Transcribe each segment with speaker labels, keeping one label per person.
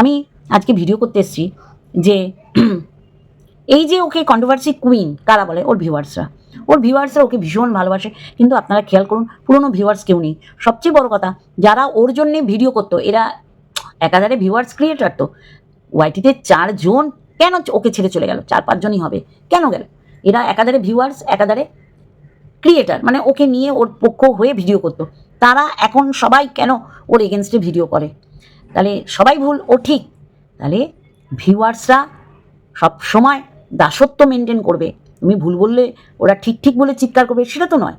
Speaker 1: আমি আজকে ভিডিও করতে এসেছি যে এই যে ওকে কন্ট্রোভার্সি কুইন কারা বলে? ওর ভিউয়ার্সরা ওর ভিউয়ার্সরা ওকে ভীষণ ভালোবাসে। কিন্তু আপনারা খেয়াল করুন, পুরনো ভিউয়ার্স কেউ নেই। সবচেয়ে বড় কথা, যারা ওর জন্যে ভিডিও করতো, এরা একাধারে ভিউয়ার্স ক্রিয়েটার তো। ওয়াইটিতে চারজন কেন ওকে ছেড়ে চলে গেল? চার পাঁচজনই হবে। কেন গেল? এরা একাধারে ভিউয়ার্স একাধারে ক্রিয়েটার মানে ওকে নিয়ে ওর পক্ষ হয়ে ভিডিও করতো। তারা এখন সবাই কেন ওর এগেনস্টে ভিডিও করে? তাহলে সবাই ভুল, ও ঠিক। তাহলে ভিউয়ার্সরা সব সময় দাসত্ব মেনটেন করবে। তুমি ভুল বললে ওরা ঠিক ঠিক বলে চিৎকার করবে, সেটা তো নয়।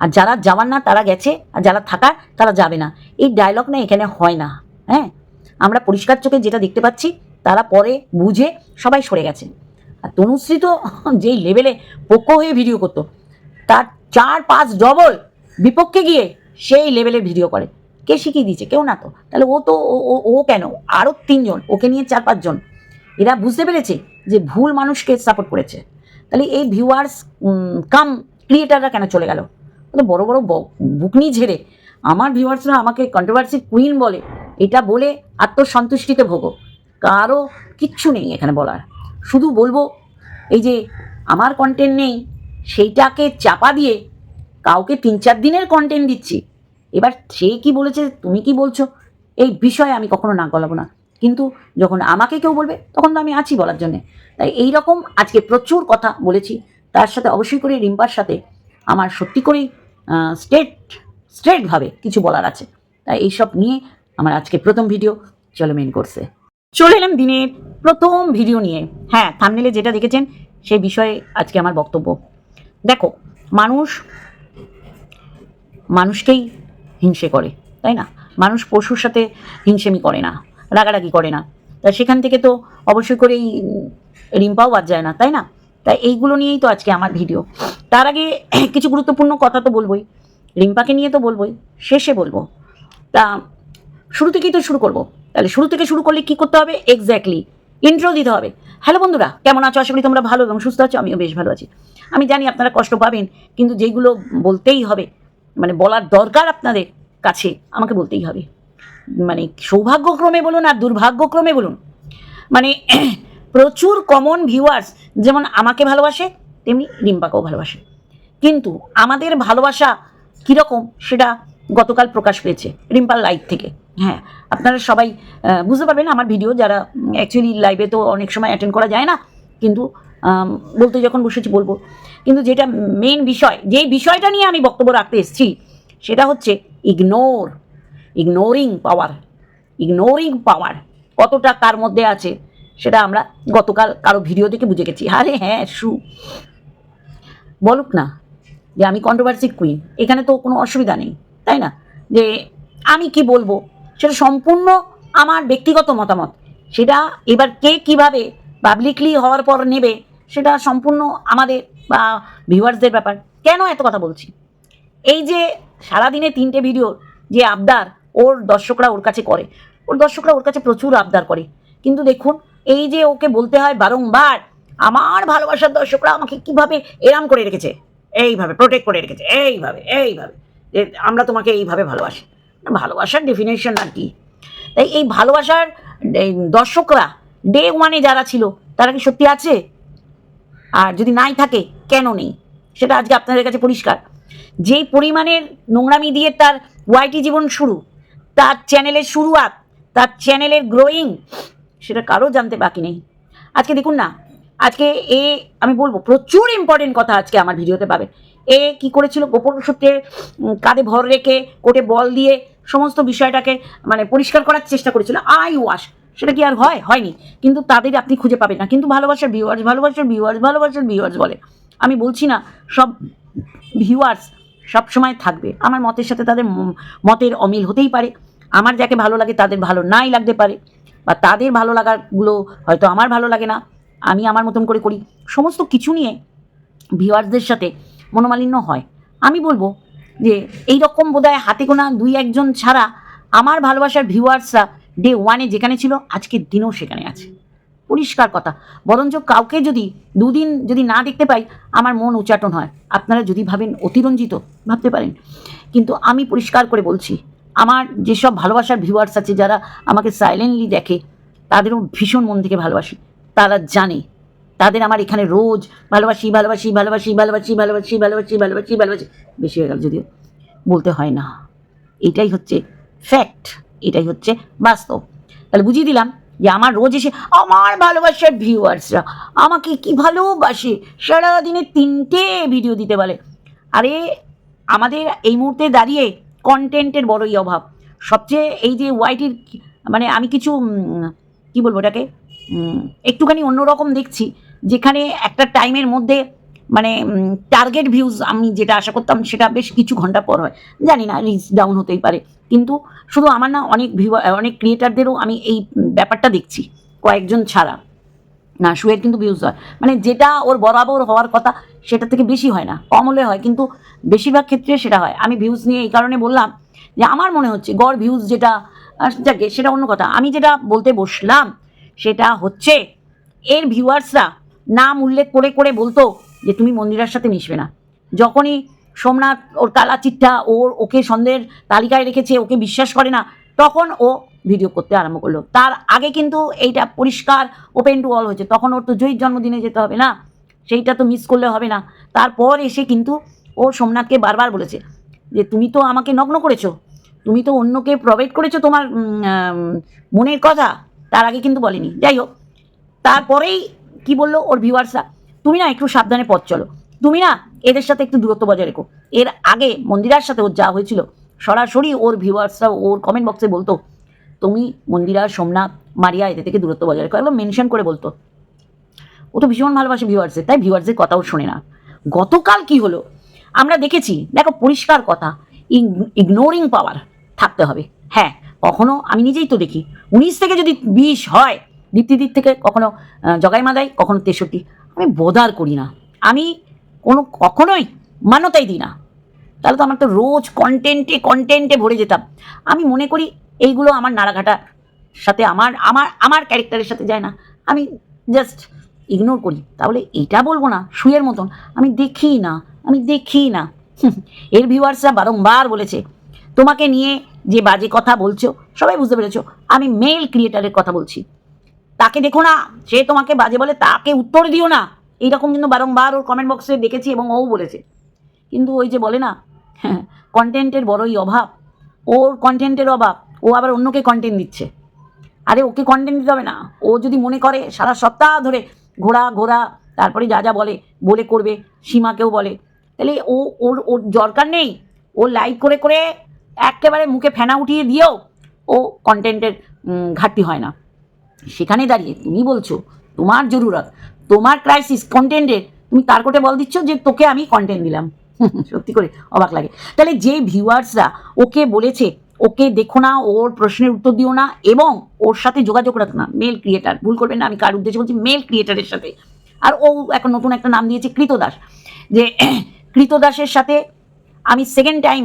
Speaker 1: আর যারা যাওয়ার না, তারা গেছে, আর যারা থাকার, তারা যাবে না। এই ডায়লগ না এখানে হয় না হ্যাঁ? আমরা পরিষ্কার চোখে যেটা দেখতে পাচ্ছি, তারা পরে বুঝে সবাই সরে গেছে। আর তনুশ্রী তো যেই লেভেলে পক্ষ হয়ে ভিডিও করতো, তার চার পাঁচ ডবল বিপক্ষে গিয়ে সেই লেভেলের ভিডিও করে। কে শিখিয়ে দিয়েছে? কেউ না তো। তাহলে ও তো, ও- ও- কেন? আরও তিনজন, ওকে নিয়ে চার, পাঁচজন। এরা বুঝতে পেরেছে যে ভুল মানুষকে সাপোর্ট করেছে। তাহলে এই ভিউয়ার্স কাম ক্রিয়েটাররা কেন চলে গেল? তাহলে বড় বড় বুকনি ঝেড়ে আমার ভিউয়ার্সরা আমাকে কন্ট্রোভার্সি কুইন বলে, এটা বলে আত্মসন্তুষ্টিতে ভোগো। কারও কিচ্ছু নেই এখানে বলার। শুধু বলব, এই যে আমার কন্টেন্ট নেই, সেইটাকে চাপা দিয়ে কাউকে তিন, চার দিনের কন্টেন্ট দিচ্ছি। এবার সে কি বলেছে, তুমি কি বলছো, এই বিষয়ে আমি কখনো না গলাবো না। কিন্তু যখন আমাকে কেউ বলবে, তখন তো আমি আছি বলার জন্যে। তাই এই রকম আজকে প্রচুর কথা বলেছি। তার সাথে অবশ্যই করে রিম্পার সাথে আমার সত্যি করেই স্টেট স্ট্রেটভাবে কিছু বলার আছে। তাই এইসব নিয়ে আমার আজকে প্রথম ভিডিও চলো মেন করছে চলে এলাম দিনের প্রথম ভিডিও নিয়ে। হ্যাঁ থামনেলে যেটা দেখেছেন, সে বিষয়ে আজকে আমার বক্তব্য। দেখো, মানুষ, মানুষকেই হিংসে করে তাই না? মানুষ পশুর সাথে হিংসেমি করে না রাগারাগি করে না। তা সেখান থেকে তো অবশ্যই করেই উম, রিম্পাও বাদ যায় না তাই না? তাই এইগুলো নিয়েই তো আজকে আমার ভিডিও। তার আগে কিছু গুরুত্বপূর্ণ কথা তো বলবোই রিম্পাকে নিয়ে তো বলবোই শেষে বলব। তা শুরু থেকেই তো শুরু করব। তাহলে শুরু থেকে শুরু করলে কি করতে হবে? এক্স্যাক্টলি ইন্ট্রো দিতে হবে। হ্যালো বন্ধুরা কেমন আছো? আশা করি তোমরা ভালো এবং সুস্থ আছো আমিও বেশ ভালো আছি। আমি জানি আপনারা কষ্ট পাবেন কিন্তু যেইগুলো বলতেই হবে মানে বলার দরকার আপনাদের কাছে, আমাকে বলতেই হবে। মানে সৌভাগ্যক্রমে বলুন আর দুর্ভাগ্যক্রমে বলুন। মানে প্রচুর কমন ভিউয়ার্স যেমন আমাকে ভালোবাসে, তেমনি রিম্পাকেও ভালোবাসে। কিন্তু আমাদের ভালোবাসা কীরকম সেটা গতকাল প্রকাশ পেয়েছে, রিম্পার লাইভ থেকে। হ্যাঁ আপনারা সবাই বুঝতে পারবেন আমার ভিডিও যারা অ্যাকচুয়ালি লাইভে তো অনেক সময় অ্যাটেন্ড করা যায় না, কিন্তু বলতে যখন বসেছি বলব। কিন্তু যেটা মেন বিষয়, যেই বিষয়টা নিয়ে আমি বক্তব্য রাখতে এসেছি, সেটা হচ্ছে ignore ignoring power ignoring power কতটা কার মধ্যে আছে, সেটা আমরা গতকাল কারও ভিডিও দেখে বুঝে গেছি। আরে হ্যাঁ শু বলুক না যে আমি কন্ট্রোভার্সি কুইন এখানে তো কোনো অসুবিধা নেই, তাই না? যে আমি কি বলব, সেটা সম্পূর্ণ আমার ব্যক্তিগত মতামত। সেটা এবার কে কীভাবে পাবলিকলি হওয়ার পর নেবে সেটা সম্পূর্ণ আমাদের বা ভিউয়ার্সদের ব্যাপার। কেন এত কথা বলছি? এই যে সারাদিনে তিনটে ভিডিওর যে আবদার ওর দর্শকরা ওর কাছে করে, ওর দর্শকরা ওর কাছে প্রচুর আবদার করে। কিন্তু দেখুন, এই যে ওকে বলতে হয় বারংবার, আমার ভালোবাসার দর্শকরা আমাকে কীভাবে এরাম করে রেখেছে? এইভাবে প্রোটেক্ট করে রেখেছে, এইভাবে এইভাবে। যে আমরা তোমাকে এইভাবে ভালোবাসি। ভালোবাসার ডেফিনেশন আর কি? তাই এই ভালোবাসার দর্শকরা ডে ওয়ানে যারা ছিল, তারা কি সত্যি আছে? আর যদি নাই থাকে, কেন নেই? সেটা আজকে আপনাদের কাছে পরিষ্কার। যেই পরিমাণের নোংরামি দিয়ে তার ওয়াইটি জীবন শুরু, তার চ্যানেলের শুরুয়াত, তার চ্যানেলের গ্রোয়িং সেটা কারও জানতে বাকি নেই। আজকে দেখুন না, আজকে এ, আমি বলব, প্রচুর ইম্পর্টেন্ট কথা আজকে আমার ভিডিওতে পাবেন। এ কি করেছিল? গোপন সূত্রে কাঁধে ভর রেখে কোটে বল দিয়ে, সমস্ত বিষয়টাকে মানে পরিষ্কার করার চেষ্টা করেছিল। আই ওয়াশ সেটা কি আর হয়? হয়নি। কিন্তু তাদের আপনি খুঁজে পাবেন না। কিন্তু ভালোবাসার ভিউয়ার্স ভালোবাসার ভিউয়ার্স ভালোবাসার ভিউয়ার্স বলে। আমি বলছি না, সব ভিউয়ার্স সব সময় থাকবে। আমার মতের সাথে তাদের মতের অমিল হতেই পারে। আমার যাকে ভালো লাগে তাদের ভালো নাই লাগতে পারে। বা তাদের ভালো লাগাগুলো হয়তো আমার ভালো লাগে না। আমি আমার মতন করে করি। সমস্ত কিছু নিয়ে ভিউয়ার্সদের সাথে মনোমালিন্য হয়। আমি বলব যে এই রকম বোধহয় হাতে গোনা দুই একজন ছাড়া আমার ভালোবাসার ভিউয়ার্সরা ডে ওয়ানে যেখানে ছিল, আজকের দিনেও সেখানে আছে। পরিষ্কার কথা। বরঞ্চ কাউকে যদি দুদিন যদি না দেখতে পাই, আমার মন উচ্চাটন হয়। আপনারা যদি ভাবেন অতিরঞ্জিত, ভাবতে পারেন। কিন্তু আমি পরিষ্কার করে বলছি, আমার যেসব ভালোবাসার ভিউয়ার্স আছে, যারা আমাকে সাইলেন্টলি দেখে, তাদেরও ভীষণ মন থেকে ভালোবাসি। তারা জানে, তাদের আমার এখানে রোজ ভালোবাসি ভালোবাসি ভালোবাসি ভালোবাসি ভালোবাসি ভালোবাসি ভালোবাসি ভালোবাসি, বেশি হয়ে গেল যদিও। বলতে হয় না। এটাই হচ্ছে ফ্যাক্ট এটাই হচ্ছে বাস্তব। তাহলে বুঝিয়ে দিলাম যে আমার রোজ এসে আমার ভালোবাসার ভিউয়ার্সরা আমাকে কি ভালোবাসে? সারাদিনে তিনটে ভিডিও দিতে বলে। আরে আমাদের এই মুহূর্তে দাঁড়িয়ে কন্টেন্টের বড়ই অভাব। সবচেয়ে এই যে ওয়াইটির মানে আমি কিছু কি বলব এটাকে? একটুখানি অন্যরকম দেখছি। যেখানে একটা টাইমের মধ্যে মানে টার্গেট ভিউজ আমি যেটা আশা করতাম সেটা বেশ কিছু ঘণ্টা পর হয়। জানি না রিচ ডাউন হতেই পারে। কিন্তু শুধু আমার না, অনেক ভিউ অনেক ক্রিয়েটারদেরও আমি এই ব্যাপারটা দেখছি, কয়েকজন ছাড়া। না শুয়ের কিন্তু ভিউজ হয়। মানে যেটা ওর বরাবর হওয়ার কথা, সেটা থেকে বেশি হয় না, কম হলে হয়। কিন্তু বেশিরভাগ ক্ষেত্রে সেটা হয়। আমি ভিউজ নিয়ে এই কারণে বললাম যে, আমার মনে হচ্ছে গড় ভিউজ যেটা যাকে, সেটা অন্য কথা। আমি যেটা বলতে বসলাম, সেটা হচ্ছে, এর ভিউয়ার্সরা নাম উল্লেখ করে করে বলতো যে তুমি মন্দিরার সাথে মিশবে না। যখনই সোমনাথ ওর কালা চিট্টা ওর ওকে সন্দেহের তালিকায় রেখেছে, ওকে বিশ্বাস করে না, তখন ও ভিডিও করতে আরম্ভ করল। তার আগে কিন্তু এইটা পরিষ্কার ওপেন টু অল হয়েছে। তখন ওর তো জয়ীর জন্মদিনে যেতে হবে না, সেইটা তো মিস করলে হবে না। তারপর এসে কিন্তু ও সোমনাথকে বারবার বলেছে যে, তুমি তো আমাকে নগ্ন করেছ। তুমি তো অন্যকে প্রভাইড করেছ তোমার মনের কথা। তার আগে কিন্তু বলেনি। যাই হোক, তারপরেই কি বলল ওর ভিউয়ার্সরা তুমি না একটু সাবধানে পথ চলো। তুমি না এদের সাথে একটু দূরত্ব বজায় রেখো। এর আগে মন্দিরার সাথে ওর যা হয়েছিল, সরাসরি ওর ভিউয়ার্সরা ওর কমেন্ট বক্সে বলতো, তুমি মন্দিরা, সোমনাথ, মারিয়া, এদের থেকে দূরত্ব বজায় রেখো। একদম মেনশন করে বলতো। ও তো ভীষণ ভালোবাসে ভিউয়ার্সের তাই ভিউয়ার্সের কথাও শোনে না। গতকাল কি হলো? আমরা দেখেছি, দেখো পরিষ্কার কথা ইগনোরিং পাওয়ার থাকতে হবে। হ্যাঁ কখনো আমি নিজেই তো দেখি। উনিশ থেকে যদি বিশ হয় দীপ্তিদিক থেকে কখনো জগাই মাদাই কখনো তেষট্টি। আমি বোদার করি না। আমি কোনো কখনোই মান্যতাই দিই না। তাহলে তো আমার তো রোজ কন্টেন্টে কন্টেন্টে ভরে যেতাম। আমি মনে করি এইগুলো আমার নাড়াঘাটার সাথে আমার আমার আমার ক্যারেক্টারের সাথে যায় না। আমি জাস্ট ইগনোর করি। তাহলে এটা বলব না, শুয়ের মতন। আমি দেখি না, আমি দেখি না। এর ভিউয়ার্সরা বারংবার বলেছে, তোমাকে নিয়ে যে বাজে কথা বলছো, সবাই বুঝতে পেরেছ। আমি মেল ক্রিয়েটারের কথা বলছি। তাকে দেখো না। সে তোমাকে বাজে বলে, তাকে উত্তর দিও না। এইরকম কিন্তু বারংবার ওর কমেন্ট বক্সে দেখেছি এবং ও বলেছে। কিন্তু ওই যে বলে না কন্টেন্টের বড়ই অভাব। ওর কন্টেন্টের অভাব। ও আবার অন্যকে কন্টেন্ট দিচ্ছে। আরে ওকে কন্টেন্ট দিতে হবে না। ও যদি মনে করে, সারা সপ্তাহ ধরে ঘোরা ঘোরা, তারপরে যা যা বলে বলে করবে, সীমাকেও বলে। তাহলে ও, ওর ওর দরকার নেই। ও লাইক করে করে একেবারে মুখে ফেনা উঠিয়ে দিয়েও ও কন্টেন্টের ঘাটতি হয় না। সেখানে দাঁড়িয়ে তুমি বলছো, তোমার জরুরত, তোমার ক্রাইসিস কন্টেন্টের তুমি তার কোটে বল দিচ্ছ যে তোকে আমি কন্টেন্ট দিলাম। সত্যি করে অবাক লাগে। তাহলে যে ভিউয়ার্সরা ওকে বলেছে, ওকে দেখো না, ওর প্রশ্নের উত্তর দিও না, এবং ওর সাথে যোগাযোগ রাখো না মেল ক্রিয়েটার ভুল করবেন না, আমি কার উদ্দেশ্যে বলছি মেল ক্রিয়েটারের সাথে। আর ও এখন নতুন একটা নাম দিয়েছে কৃতদাস। যে কৃতদাসের সাথে আমি সেকেন্ড টাইম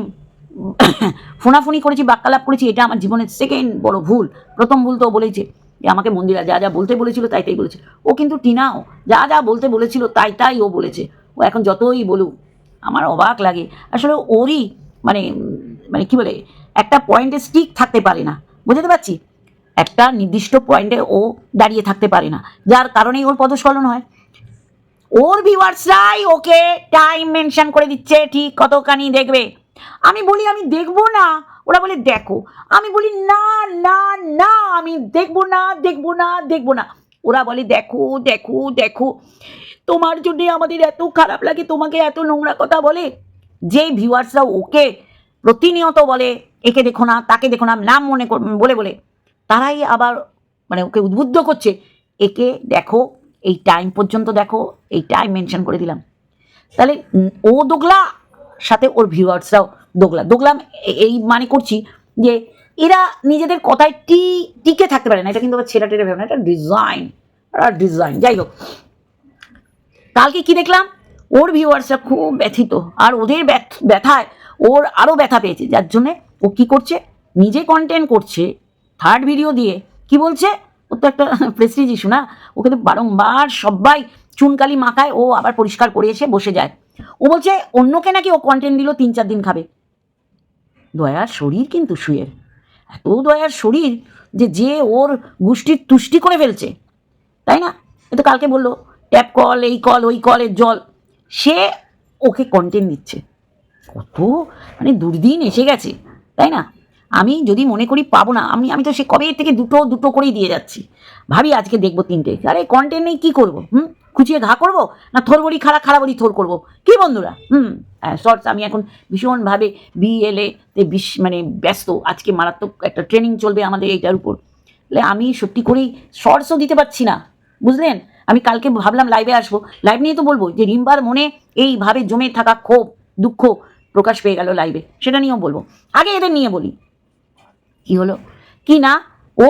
Speaker 1: ফোনাফোনি করেছি, বাক্যালাপ করেছি, এটা আমার জীবনের সেকেন্ড বড় ভুল। প্রথম ভুল তো ও বলেইছে। যে আমাকে মন্দিরা যা যা বলতে বলেছিল তাই তাই বলেছে। ও কিন্তু টিনাও, যা যা বলতে বলেছিল তাই তাই ও বলেছে। ও এখন যতই বলুক, আমার অবাক লাগে। আসলে ওরই মানে মানে কি বলে, একটা পয়েন্টে স্টিক থাকতে পারে না। বুঝতে পারছি? একটা নির্দিষ্ট পয়েন্টে ও দাঁড়িয়ে থাকতে পারে না। যার কারণেই ওর পদস্খলন হয়। ওর ভিউয়ার্সরাই ওকে টাইম মেনশন করে দিচ্ছে। ঠিক কতখানি দেখবে? আমি বলি, আমি দেখব না। ওরা বলে, দেখো। আমি বলি, না না না। আমি, দেখব না দেখব না দেখব না। ওরা বলে, দেখো দেখো দেখো। তোমার জন্যে আমাদের এত খারাপ লাগে, তোমাকে এত নোংরা কথা বলে। যে ভিউয়ার্সরা ওকে প্রতিনিয়ত বলে, একে দেখো না, তাকে দেখো না, নাম মনে বলে বলে, তারাই আবার মানে ওকে উদ্বুদ্ধ করছে, একে দেখো, এই টাইম পর্যন্ত দেখো, এই টাইম মেনশন করে দিলাম। তাহলে ও দোগলা, সাথে ওর ভিউয়ার্সরাও। দোগলা। দোগলাম এই মানে করছি যে এরা নিজেদের কথায় টি, টিকে থাকতে পারে না। এটা কিন্তু আবার ছেঁড়া ভেবে না, এটা ডিজাইন ডিজাইন যাই হোক, কালকে কি দেখলাম? ওর ভিউয়ার্সরা খুব ব্যথিত, আর ওদের ব্যথ- ব্যথায় ওর আরও ব্যথা পেয়েছে। যার জন্যে ও কি করছে? নিজে কন্টেন্ট করছে থার্ড ভিডিও দিয়ে। কি বলছে? ও তো একটা প্রেস্টিজ ইস্যু না? ওকে তো বারংবার সবাই চুনকালি মাখায়, ও আবার পরিষ্কার করে এসে বসে যায়। ও বলছে, অন্যকে নাকি ও কন্টেন্ট দিল, তিন চার দিন খাবে। দয়ার শরীর কিন্তু শুয়ের। এত দয়ার শরীর যে যে ওর গোষ্ঠীর তুষ্টি করে ফেলছে। তাই না? এ তো কালকে বলল, ট্যাপ কল, এই কল, ওই কলের জল। সে ওকে কন্টেন্ট দিচ্ছে। কত? মানে দুর্দিন এসে গেছে, তাই না? আমি যদি মনে করি পাবো না, আমি আমি তো সে কবে থেকে দুটো দুটো করেই দিয়ে যাচ্ছি। ভাবি আজকে দেখব তিনটে। আরে কন্টেন্ট নেই, কী করব? হুম? খুঁচিয়ে ঘা করব না থোর বড়ি খাড়া খাড়া বড়ি থোর করব? কি বন্ধুরা? হুম হ্যাঁ শর্টস আমি এখন ভীষণভাবে বিএলএ তে বিশ মানে ব্যস্ত। আজকে মারাত্মক একটা ট্রেনিং চলবে আমাদের এইটার উপর। আমি সত্যি করেই শর্টসও দিতে পারছি না। বুঝলেন? আমি কালকে ভাবলাম লাইভে আসব। লাইভ নিয়ে তো বলব যে রিম্বার মনে এইভাবে জমে থাকা ক্ষোভ, দুঃখ প্রকাশ পেয়ে গেল লাইভে সেটা নিয়েও বলব। আগে এদের নিয়ে বলি। কি হলো? কি না? ও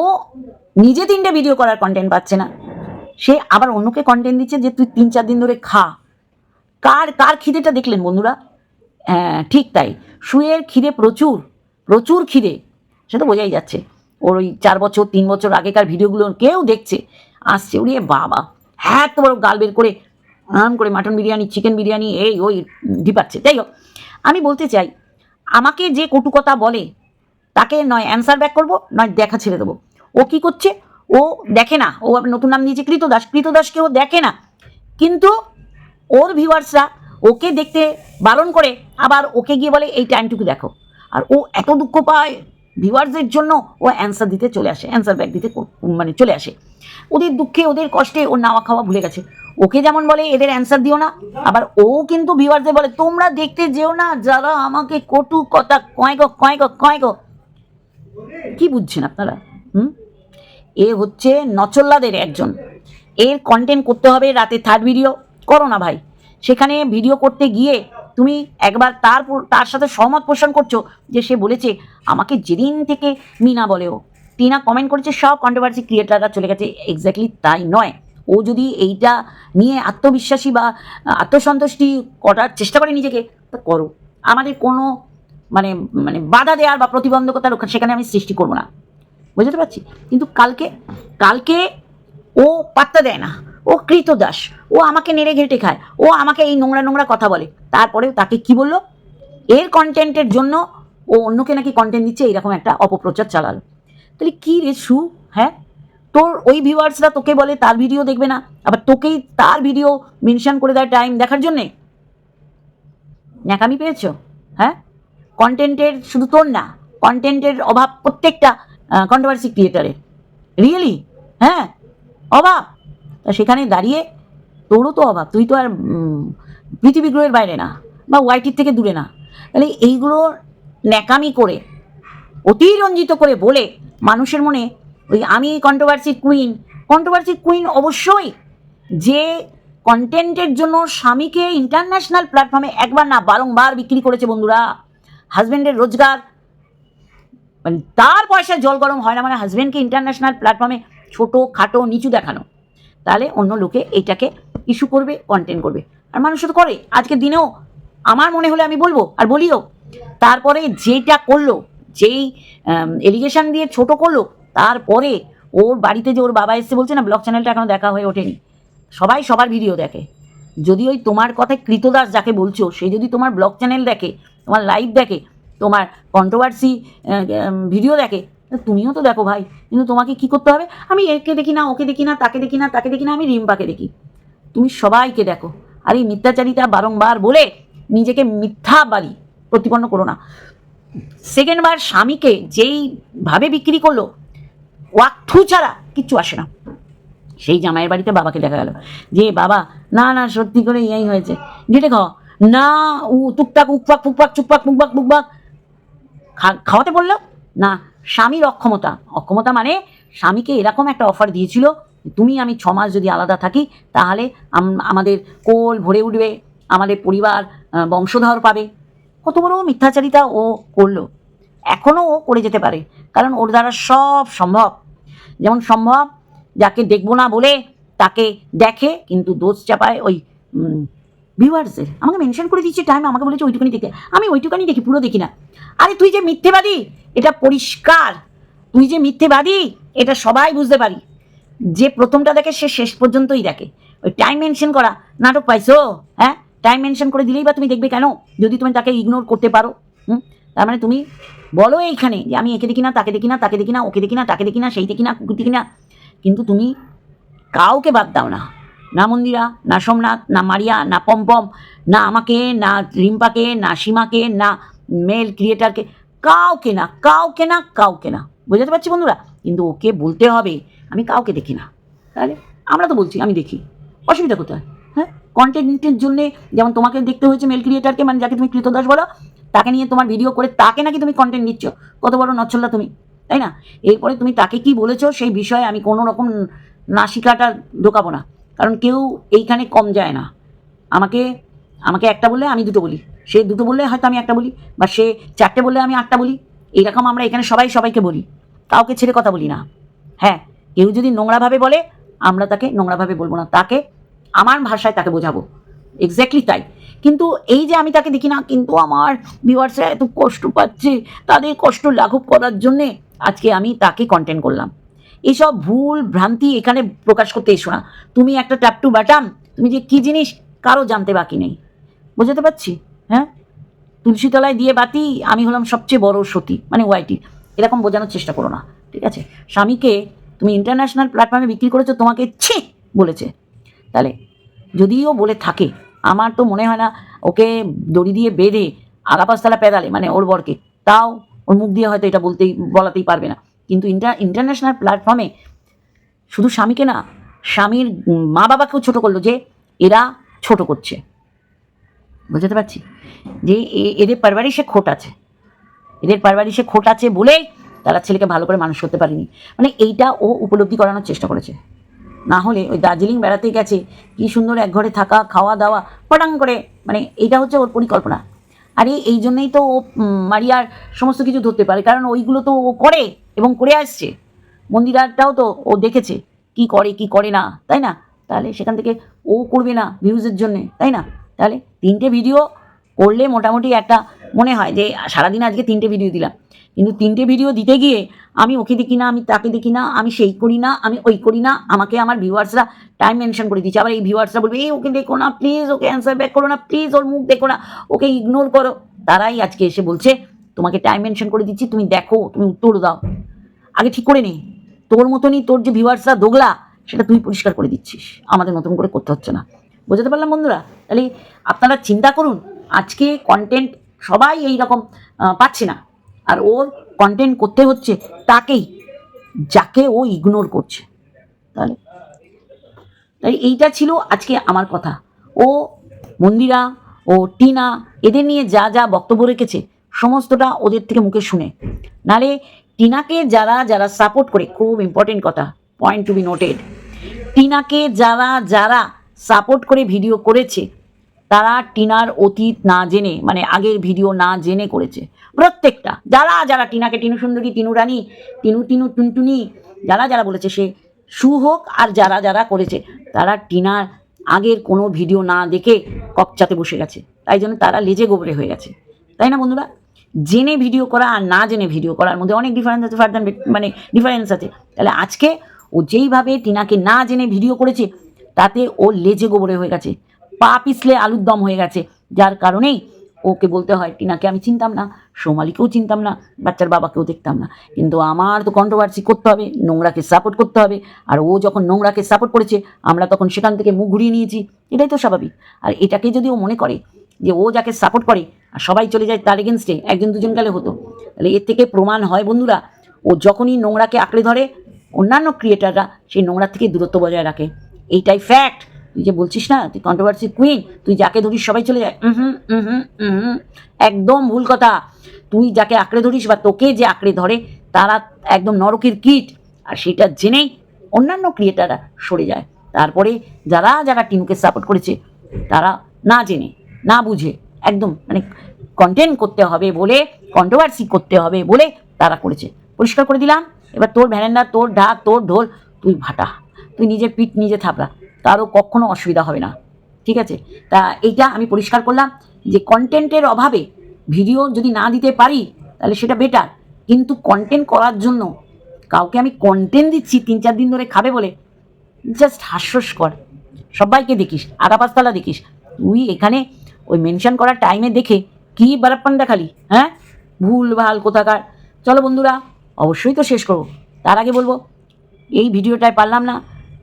Speaker 1: নিজে তিনটে ভিডিও করার কন্টেন্ট পাচ্ছে না। সে আবার অন্যকে কন্টেন্ট দিচ্ছে যে তুই তিন চার দিন ধরে খা। কার কার খিদেটা দেখলেন বন্ধুরা? হ্যাঁ ঠিক তাই। শুয়ের খিদে প্রচুর প্রচুর খিদে। সে তো বোঝাই যাচ্ছে। ওর ওই চার বছর, তিন বছর আগেকার ভিডিওগুলো কেউ দেখছে, আসছে। উড়িয়ে বাবা। হ্যাঁ তো বড় গাল বের করে আম করে মাটন বিরিয়ানি চিকেন বিরিয়ানি, এই, ওই, ঢিপাচ্ছে। যাই হোক, আমি বলতে চাই, আমাকে যে কটুকতা বলে, তাকে নয় অ্যান্সার ব্যাক করব, নয় দেখা ছেড়ে দেবো। ও কি করছে? ও দেখে না, ও নতুন নাম নিয়েছে কৃতদাস, কৃতদাসকে ও দেখে না। কিন্তু ওর ভিউয়ার্সরা ওকে দেখতে বারণ করে, আবার ওকে গিয়ে বলে, এই টাইমটুকু দেখো। আর ও এত দুঃখ পায় ভিউয়ার্সদের জন্য, ও অ্যান্সার দিতে চলে আসে অ্যান্সার ব্যাক দিতে মানে চলে আসে। ওদের দুঃখে, ওদের কষ্টে ও নাওয়া খাওয়া ভুলে গেছে। ওকে যেমন বলে, এদের অ্যান্সার দিও না। আবার ও কিন্তু ভিউয়ার্সদের বলে, তোমরা দেখতে যেও না, যারা আমাকে কটু কথা কয় গো কয় গো। কি বুঝছেন আপনারা? হুম? এ হচ্ছে নচল্লাদের একজন। এর কন্টেন্ট করতে হবে রাতে থার্ড ভিডিও করো না ভাই। সেখানে ভিডিও করতে গিয়ে তুমি একবার তার তার সাথে সহমত পোষণ করছ যে সে বলেছে, আমাকে যেদিন থেকে মিনা বলেও টিনা কমেন্ট করেছে, সব কন্ট্রোভার্সি ক্রিয়েটাররা চলে গেছে। এক্স্যাক্টলি তাই নয়। ও যদি এইটা নিয়ে আত্মবিশ্বাসী বা আত্মসন্তুষ্টি করার চেষ্টা করে নিজেকে, তা করো। আমাদের কোনো মানে মানে বাধা দেওয়ার বা প্রতিবন্ধকতার সেখানে আমি সৃষ্টি করব না। বুঝতে পারছি? কিন্তু কালকে কালকে ও পাত্তা দেয় না। ও কৃতদাস। ও আমাকে নেড়ে ঘেটে খায়। ও আমাকে এই নোংরা নোংরা কথা বলে। তারপরেও তাকে কি বলল? এর কন্টেন্টের জন্য ও অন্যকে নাকি কন্টেন্ট দিচ্ছে, এরকম একটা অপপ্রচার চালালো। তাহলে কি রে সু? হ্যাঁ? তোর ওই ভিউয়ার্সরা তোকে বলে, তার ভিডিও দেখবে না। আবার তোকেই তার ভিডিও মেনশন করে দেয় টাইম দেখার জন্যে? ন্যাকামি পেয়েছ? হ্যাঁ? কন্টেন্টের শুধু তোর না কন্টেন্টের অভাব প্রত্যেকটা কন্ট্রোভার্সি ক্রিয়েটারের রিয়েলি হ্যাঁ? অভাব তা সেখানে দাঁড়িয়ে তোরও তো অভাব তুই তো আর পৃথিবী গ্রহের বাইরে না বা ওয়াইটির থেকে দূরে না। তাহলে এইগুলো ন্যাকামি করে, অতিরঞ্জিত করে বলে মানুষের মনে ওই আমি কন্ট্রোভার্সি কুইন কন্ট্রোভার্সি কুইন অবশ্যই যে কন্টেন্টের জন্য স্বামীকে ইন্টারন্যাশনাল প্ল্যাটফর্মে একবার না বারংবার বিক্রি করেছে বন্ধুরা। হাজব্যান্ডের রোজগার মানে তার পয়সা জল গরম হয় না মানে হাজব্যান্ডকে ইন্টারন্যাশনাল প্ল্যাটফর্মে ছোটো, খাটো, নিচু দেখানো। তাহলে অন্য লোকে এইটাকে ইস্যু করবে কন্টেন্ট করবে। আর মানুষ তো করে। আজকে দিনেও আমার মনে হলে আমি বলব, আর বলিও। তারপরে যেটা করল, যেই এলিগেশন দিয়ে ছোট করল, তারপরে ওর বাড়িতে যে ওর বাবা এসছে বলছে না, ব্লগ চ্যানেলটা এখনও দেখা হয়ে ওঠেনি। সবাই সবার ভিডিও দেখে। যদি ওই তোমার কথায় কৃতদাস যাকে বলছো, সে যদি তোমার ব্লগ চ্যানেল দেখে, তোমার লাইভ দেখে তোমার কন্ট্রোভার্সি ভিডিও দেখে। তুমিও তো দেখো ভাই, কিন্তু তোমাকে কি করতে হবে? আমি একে দেখি না, ওকে দেখি না, তাকে দেখি না, তাকে দেখি না, আমি রিম্পাকে দেখি। তুমি সবাইকে দেখো। আর এই মিথ্যাচারিতা বারংবার বলে নিজেকে মিথ্যাবাদী, প্রতিপন্ন করো না। সেকেন্ডবার স্বামীকে যেইভাবে বিক্রি করল, ওয়াক্থু ছাড়া কিচ্ছু আসে না। সেই জামাইয়ের বাড়িতে বাবাকে দেখা গেল। যে বাবা, না না, সত্যি করে এই হয়েছে। যেটা খাও। না, উ, টুকটাক, উকপাক, ফুকপাক, চুকপাক মুকবাক মুকবাক খাওয়াতে বলল, না, স্বামীর অক্ষমতা। অক্ষমতা মানে স্বামীকে এরকম একটা অফার দিয়েছিল, তুমি আমি ছ মাস যদি আলাদা থাকি, তাহলে আমাদের কোল ভরে উঠবে, আমাদের পরিবার বংশধর পাবে। কত বড় মিথ্যাচারিতা ও করল। এখনও ও করে যেতে পারে, কারণ ওর দ্বারা সব সম্ভব। যেমন সম্ভব, যাকে দেখব না বলে তাকে দেখে, কিন্তু দোষ চাপায় ওই ভিউয়ার্সের আমাকে মেনশন করে দিচ্ছে টাইম আমাকে বলেছে ওইটুখানি দেখতে আমি ওইটুখানি দেখি, পুরো দেখি না। আরে তুই যে মিথ্যেবাদী, এটা পরিষ্কার। তুই যে মিথ্যেবাদী, এটা সবাই বুঝতে পারি। যে প্রথমটা দেখে, সে শেষ পর্যন্তই দেখে। ওই টাইম মেনশন করা নাটক পাইছো? হ্যাঁ? টাইম মেনশন করে দিলেই বা তুমি দেখবে কেন? যদি তুমি তাকে ইগনোর করতে পারো, হুম? তার মানে তুমি বলো এইখানে যে আমি একে দেখি না, তাকে দেখি না, তাকে দেখি না, ওকে দেখি না, তাকে দেখি না, সেই দেখি না কুকুর দেখি না। কিন্তু তুমি কাউকে বাদ দাও না। না মন্দিরা, না সোমনাথ, না মারিয়া, না পম্পম, না আমাকে, না রিম্পাকে, না সীমাকে, না মেল ক্রিয়েটারকে কাউকে না কাউকে না কাউকে না। বুঝতে পারছি বন্ধুরা? কিন্তু ওকে বলতে হবে, আমি কাউকে দেখি না। তাহলে আমরা তো বলছি, আমি দেখি। অসুবিধা কোথায়? হ্যাঁ? কন্টেন্টের জন্য যেমন তোমাকে দেখতে হয়েছে মেল ক্রিয়েটারকে মানে যাকে তুমি কৃতদাস বলো, তাকে নিয়ে তোমার ভিডিও করে তাকে নাকি তুমি কন্টেন্ট দিচ্ছ কত বড় নচ্ছল্লা তুমি, তাই না? এরপরে তুমি তাকে কি বলেছ, সেই বিষয়ে আমি কোনো রকম নাসিকাটা ঢোকাবো না। কারণ কেউ এইখানে কম যায় না। আমাকে আমাকে একটা বললে আমি দুটো বলি। সে দুটো বললে হয়তো আমি একটা বলি, বা সে চারটে বললে আমি আটটা বলি। এইরকম আমরা এখানে সবাই সবাইকে বলি। কাউকে ছেড়ে কথা বলি না। হ্যাঁ কেউ যদি নোংরাভাবে বলে, আমরা তাকে নোংরাভাবে বলব না। তাকে, আমার ভাষায় তাকে বোঝাবো। এক্স্যাক্টলি তাই। কিন্তু এই যে আমি তাকে দেখি না, কিন্তু আমার ভিউয়ার্সরা এত কষ্ট পাচ্ছে, তাদের কষ্ট লাঘব করার জন্যে আজকে আমি তাকে কন্টেন্ট করলাম। এইসব ভুল, ভ্রান্তি এখানে প্রকাশ করতে এসো না। তুমি একটা ট্যাপটু বাটাম তুমি যে কী জিনিস কারও জানতে বাকি নেই। বুঝতে পারছি? হ্যাঁ? তুলসীতলায় দিয়ে বাতি, আমি হলাম সবচেয়ে বড় সতী মানে ওয়াইটি এরকম বোঝানোর চেষ্টা করো না, ঠিক আছে? স্বামীকে তুমি ইন্টারন্যাশনাল প্ল্যাটফর্মে বিক্রি করেছ, তোমাকে ছি বলেছে। তাহলে যদিও বলে থাকে, আমার তো মনে হয় না ওকে দড়ি দিয়ে বেঁধে আগাপাশতলা পেদালে মানে ওর বরকে, তাও ওর মুখ দিয়ে হয়তো এটা বলতেই, বলাতেই পারবে না। কিন্তু ইন্টার ইন্টারন্যাশনাল প্ল্যাটফর্মে শুধু স্বামীকে না, স্বামীর মা বাবাকেও ছোট করল যে এরা ছোট করছে। বুঝতে পারছি? যে এদের পারবারিশে খোট আছে। এদের পারবারিশে খোট আছে বলেই তারা ছেলেকে ভালো করে মানুষ করতে পারেনি। মানে এইটা ও উপলব্ধি করানোর চেষ্টা করেছে। না হলে ওই দার্জিলিং বেড়াতে গেছে, কি সুন্দর এক ঘরে থাকা খাওয়া দাওয়া পটাং করে মানে এইটা হচ্ছে ওর পরিকল্পনা। আরে এই জন্যই তো ও মারিয়ার সমস্ত কিছু ধরতে পারে, কারণ ওইগুলো তো ও করে। এবং করে আসছে। মন্দিরাটাও তো ও দেখেছে। কি করে কি করে না, তাই না? তাহলে সেখান থেকে ও করবে না ভিউজের জন্যে, তাই না? তাহলে তিনটে ভিডিও করলে মোটামুটি একটা মনে হয় যে, সারাদিন আজকে তিনটে ভিডিও দিলাম। কিন্তু তিনটে ভিডিও দিতে গিয়ে আমি ওকে দেখি না, আমি তাকে দেখি না, আমি সেই করি না, আমি ওই করি না, আমাকে আমার ভিউয়ার্সরা টাইম মেনশন করে দিচ্ছে। আবার এই ভিউয়ার্সরা বলবে, এই ওকে দেখো না প্লিজ ওকে অ্যান্সার ব্যাক করো না প্লিজ ওর মুখ দেখো না, ওকে ইগনোর করো। তারাই আজকে এসে বলছে তোমাকে টাইম মেনশন করে দিচ্ছি, তুমি দেখো, তুমি উত্তর দাও। আগে ঠিক করে নে। তোর মতনই তোর যে ভিউয়ার্সরা দোগলা, সেটা তুই পরিষ্কার করে দিচ্ছিস। আমাদের নতুন করে করতে হচ্ছে না। বোঝাতে পারলাম বন্ধুরা? তাহলে আপনারা চিন্তা করুন, আজকে কন্টেন্ট সবাই এই রকম পাচ্ছে না। আর ওর কন্টেন্ট করতে হচ্ছে তাকেই, যাকে ও ইগনোর করছে। তাহলে তাই এইটা ছিল আজকে আমার কথা। ও মন্দিরা, ও টিনা, এদের নিয়ে যা যা বক্তব্য রেখেছে সমস্তটা ওদের থেকে মুখে শুনে। নালে টিনাকে যারা যারা সাপোর্ট করে, খুব ইম্পর্টেন্ট কথা পয়েন্ট টু বি নোটেড টিনাকে যারা যারা সাপোর্ট করে ভিডিও করেছে, তারা টিনার অতীত না জেনে মানে আগের ভিডিও না জেনে করেছে। প্রত্যেকটা, যারা যারা টিনাকে, টিনু সুন্দরী, টিনু রানী, টিনু টিনু টুনটুনি, যারা যারা বলেছে সে সু হোক আর যারা যারা করেছে, তারা টিনার আগের কোনো ভিডিও না দেখে কপচাতে বসে গেছে। তাই জন্য তারা লেজে গোবরে হয়ে গেছে। তাই না বন্ধুরা? জেনে ভিডিও করা আর না জেনে ভিডিও করার মধ্যে অনেক ডিফারেন্স আছে ফার্দার মানে ডিফারেন্স আছে। তাহলে আজকে ও যেইভাবে টিনাকে না জেনে ভিডিও করেছে, তাতে ও লেজে গোবরে হয়ে গেছে, পা পিছলে আলুর দম হয়ে গেছে। যার কারণেই ওকে বলতে হয়, টিনাকে আমি চিনতাম না, সোমালিকেও চিনতাম না, বাচ্চার বাবাকেও দেখতাম না। কিন্তু আমার তো কন্ট্রোভার্সি করতে হবে, নোংরাকে সাপোর্ট করতে হবে। আর ও যখন নোংরাকে সাপোর্ট করেছে, আমরা তখন সেখান থেকে মুখ ঘুরিয়ে নিয়েছি। এটাই তো স্বাভাবিক। আর এটাকে যদি ও মনে করে যে ও যাকে সাপোর্ট করে আর সবাই চলে যায় তার এগেনস্টে একজন দুজন গেলে হতো। তাহলে এর থেকে প্রমাণ হয় বন্ধুরা, ও যখনই নোংরাকে আঁকড়ে ধরে, অন্যান্য ক্রিয়েটাররা সেই নোংরা থেকে দূরত্ব বজায় রাখে। এইটাই ফ্যাক্ট তুই যে বলছিস না, তুই কন্ট্রোভার্সি কুইন তুই যাকে ধরিস সবাই চলে যায়। হুম হুম হুম একদম ভুল কথা। তুই যাকে আঁকড়ে ধরিস বা তোকে যে আঁকড়ে ধরে, তারা একদম নরকের কীট। আর সেটা জেনেই অন্যান্য ক্রিয়েটাররা সরে যায়। তারপরে যারা যারা টিনুকে সাপোর্ট করেছে, তারা না জেনে, না বুঝে, একদম মানে কন্টেন্ট করতে হবে বলে কন্ট্রোভার্সি করতে হবে বলে তারা করেছে। পরিষ্কার করে দিলাম। এবার তোর ভ্যালেন্ডা তোর ঢাক, তোর ঢোল, তুই ভাটা। তুই নিজের পিঠ নিজে থাপড়া। তারও কখনো অসুবিধা হবে না। ঠিক আছে? তা এইটা আমি পরিষ্কার করলাম যে কন্টেন্টের অভাবে ভিডিও যদি না দিতে পারি, তাহলে সেটা বেটার কিন্তু কন্টেন্ট করার জন্য কাউকে আমি কন্টেন্ট দিচ্ছি তিন চার দিন ধরে খাবে বলে জাস্ট হাস্যস্কর সবাইকে দেখিস আগাপাশতলা দেখিস। তুই এখানে ওই মেনশন করার টাইমে দেখে কি বারাপ্পান দেখালি হ্যাঁ? ভুল, ভালো, কোথাকার। চলো বন্ধুরা, অবশ্যই তো শেষ করব। তার আগে বলব, এই ভিডিওটায় পারলাম না,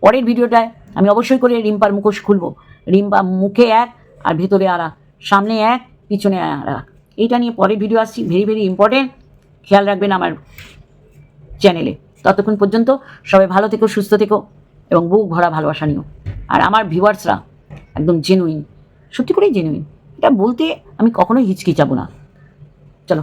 Speaker 1: পরের ভিডিওটায় আমি অবশ্যই করে রিম্পার মুখোশ খুলবো। রিম্পা মুখে এক আর ভেতরে আর সামনে এক, পিছনে এক। এইটা নিয়ে পরের ভিডিও আসছি, ভেরি ভেরি ইম্পর্টেন্ট খেয়াল রাখবেন আমার চ্যানেলে। ততক্ষণ পর্যন্ত সবাই ভালো থেকো, সুস্থ থেকো এবং বুক ভরা ভালোবাসা নিও। আর আমার ভিউয়ার্সরা একদম জেনুইন সত্যি করেই জেনুইন এটা বলতে আমি কখনোই হিচকিচাবো না। চলো।